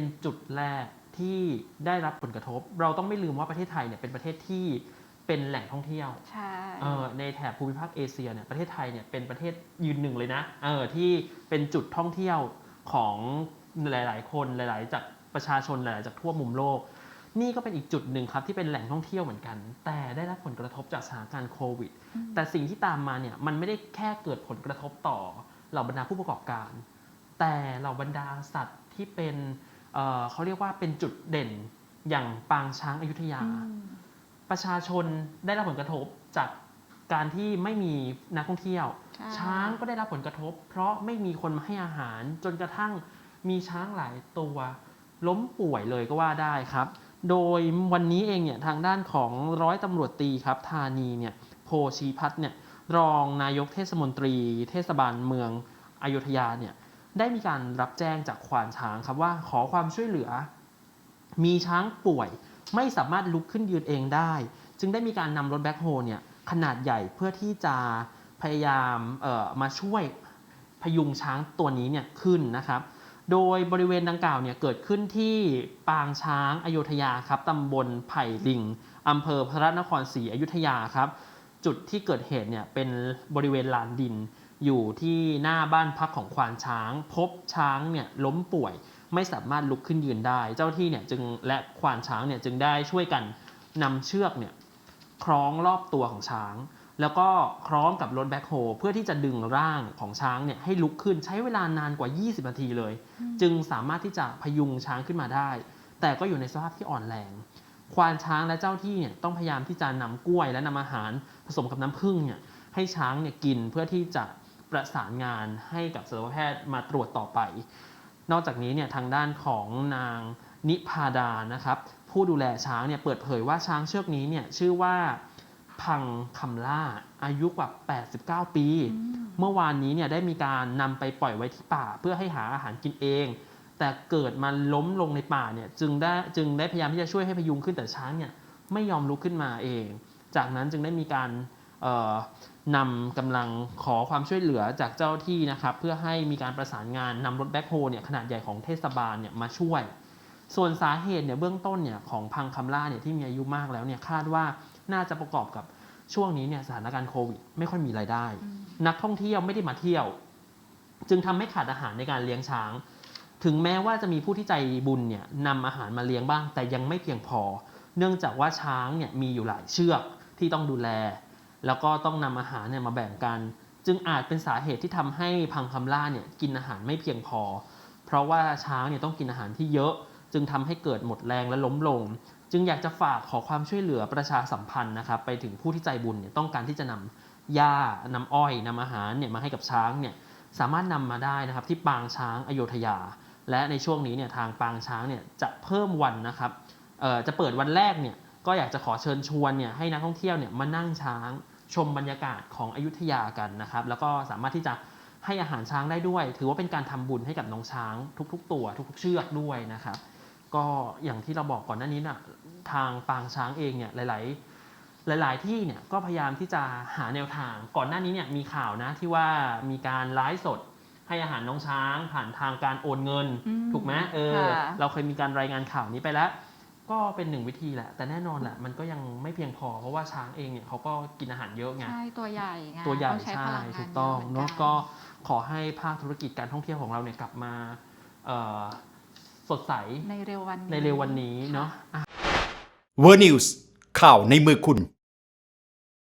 เป็นจุดแรกที่ได้รับผลกระทบ เราต้องไม่ลืมว่าประเทศไทยเนี่ยเป็นประเทศที่เป็นแหล่งท่องเที่ยว ใช่ เออในแถบภูมิภาคเอเชียเนี่ยประเทศไทยเนี่ยเป็นประเทศยืนหนึ่งเลยนะเออที่เป็นจุดท่องเที่ยวของหลาย ๆ คนหลาย ๆ จากประชาชนหลาย ๆ จากทั่วมุมโลก นี่ก็เป็นอีกจุดหนึ่งครับที่เป็นแหล่งท่องเที่ยวเหมือนกัน แต่ได้รับผลกระทบจากสถานการณ์โควิด แต่สิ่งที่ตามมาเนี่ยมันไม่ได้แค่เกิดผลกระทบต่อเหล่าบรรดาผู้ประกอบการ แต่เหล่าบรรดาสัตว์ที่เป็น เอ่อเขาเรียกว่าเป็นจุดเด่นอย่างปางช้างอายุทยาอืมประชาชนได้รับผลกระทบจากการที่ไม่มีนักท่องเที่ยวใช่ช้างก็ได้รับผลกระทบ เพราะไม่มีคนมาให้อาหารจนกระทั่งมีช้างหลายตัวล้มป่วยเลยก็ว่าได้ครับ โดยวันนี้เองเนี่ยทางด้านของร้อยตำรวจตีครับธานีเนี่ยโพชีพัฒน์เนี่ยรองนายกเทศมนตรี เทศบาลเมืองอยุธยาเนี่ย ได้มีการรับแจ้งจากควานช้างครับว่าขอความช่วยเหลือ มีช้างป่วยไม่สามารถลุกขึ้นยืนเองได้ จึงได้มีการนำรถแบ็คโฮเนี่ยขนาดใหญ่เพื่อที่จะพยายามเอ่อมาช่วยพยุงช้างตัวนี้เนี่ยขึ้นนะครับ โดยบริเวณดังกล่าวเนี่ยเกิดขึ้นที่ปางช้างอโยธยาครับตำบลไผ่ลิงอำเภอพระนครศรีอยุธยาครับ จุดที่เกิดเหตุเนี่ยเป็นบริเวณลานดิน อยู่ที่หน้าบ้านพักของควานช้าง พบช้างเนี่ยล้มป่วยไม่สามารถลุกขึ้นยืนได้ เจ้าที่เนี่ยจึงและควานช้างเนี่ยจึงได้ช่วยกันนำเชือกเนี่ยคล้องรอบตัวของช้าง แล้วก็คล้องกับรถแบ็คโฮเพื่อที่จะดึงร่างของช้างเนี่ยให้ลุกขึ้นใช้เวลานานกว่า 20 นาทีเลย จึงสามารถที่จะพยุงช้างขึ้นมาได้ แต่ก็อยู่ในสภาพที่อ่อนแรงควานช้างและเจ้าที่เนี่ยต้องพยายามที่จะนำกล้วยและนำอาหารผสมกับน้ำผึ้งเนี่ยให้ช้างเนี่ยกินเพื่อที่จะ ประสานงานให้กับสัตวแพทย์มาตรวจต่อไป นอกจากนี้เนี่ยทางด้านของนางนิพาดานะครับ ผู้ดูแลช้างเนี่ยเปิดเผยว่าช้างเชือกนี้เนี่ยชื่อว่าพังคำล่าอายุกว่า 89 ปี เมื่อวานนี้เนี่ยได้มีการนำไปปล่อยไว้ที่ป่า เพื่อให้หาอาหารกินเอง แต่เกิดมันล้มลงในป่าเนี่ยจึงได้จึงได้พยายามที่จะช่วยให้พยุงขึ้นแต่ช้างเนี่ยไม่ยอมลุกขึ้นมาเอง จากนั้นจึงได้มีการ นำกำลังขอความช่วยเหลือจากเจ้าที่นะครับ เพื่อให้มีการประสานงานนำรถแบ็คโฮเนี่ยขนาดใหญ่ของเทศบาลเนี่ยมาช่วย ส่วนสาเหตุเนี่ยเบื้องต้นเนี่ยของพังคำล่าเนี่ยที่มีอายุมากแล้วเนี่ยคาดว่าน่าจะประกอบกับช่วงนี้เนี่ยสถานการณ์โควิดไม่ค่อยมีรายได้ นักท่องเที่ยวไม่ได้มาเที่ยว จึงทำให้ขาดอาหารในการเลี้ยงช้าง ถึงแม้ว่าจะมีผู้ที่ใจบุญเนี่ยนำอาหารมาเลี้ยงบ้าง แต่ยังไม่เพียงพอ เนื่องจากว่าช้างเนี่ยมีอยู่หลายเชือกที่ต้องดูแล แล้วก็ต้องนำอาหารเนี่ยมาแบ่งกัน จึงอาจเป็นสาเหตุที่ทำให้พังคำล่าเนี่ยกินอาหารไม่เพียงพอ เพราะว่าช้างเนี่ยต้องกินอาหารที่เยอะ จึงทำให้เกิดหมดแรงและล้มลง จึงอยากจะฝากขอความช่วยเหลือประชาสัมพันธ์นะครับไปถึงผู้ที่ใจบุญเนี่ยต้องการที่จะนำหญ้านำอ้อยนำอาหารเนี่ยมาให้กับช้างเนี่ยสามารถนำมาได้นะครับที่ปางช้างอโยธยา และในช่วงนี้เนี่ยทางปางช้างเนี่ยจะเพิ่มวันนะครับจะเปิดวันแรกเนี่ย ก็อยากจะขอเชิญชวนเนี่ยให้นักท่องเที่ยวเนี่ยมานั่งช้างชมบรรยากาศของอยุธยากันนะครับ แล้วก็สามารถที่จะให้อาหารช้างได้ด้วย ถือว่าเป็นการทำบุญให้กับน้องช้างทุก ๆ ตัว ทุก ๆ เชือกด้วยนะครับ ก็อย่างที่เราบอกก่อนหน้านี้นะทางปางช้างเองเนี่ยหลาย ๆหลาย ๆ ที่เนี่ยก็พยายามที่จะหาแนวทางก่อนหน้านี้เนี่ยมีข่าวนะที่ว่ามีการไลฟ์สดให้อาหารน้องช้าง ผ่านทางการโอนเงินอืมถูกไหมเออค่ะเราเคยมีการรายงานข่าวนี้ไปแล้ว ก็เป็นหนึ่งวิธีแหละ แต่แน่นอนแหละมันก็ยังไม่เพียงพอ เพราะว่าช้างเองเนี่ยเขาก็กินอาหารเยอะไง ใช่ ตัวใหญ่ไงตัวใหญ่ต้องใช้ใช่พลังงานถูกต้องยะหมืเนาะนก็ขอให้ภาคธุรกิจการท่องเที่ยวของเราเนี่ยกลับมาเอ่อสดใสในเร็ววันนี้ ในเร็ววันนี้เนาะค่เวอร์นิวส์ข่าวในมือคุณ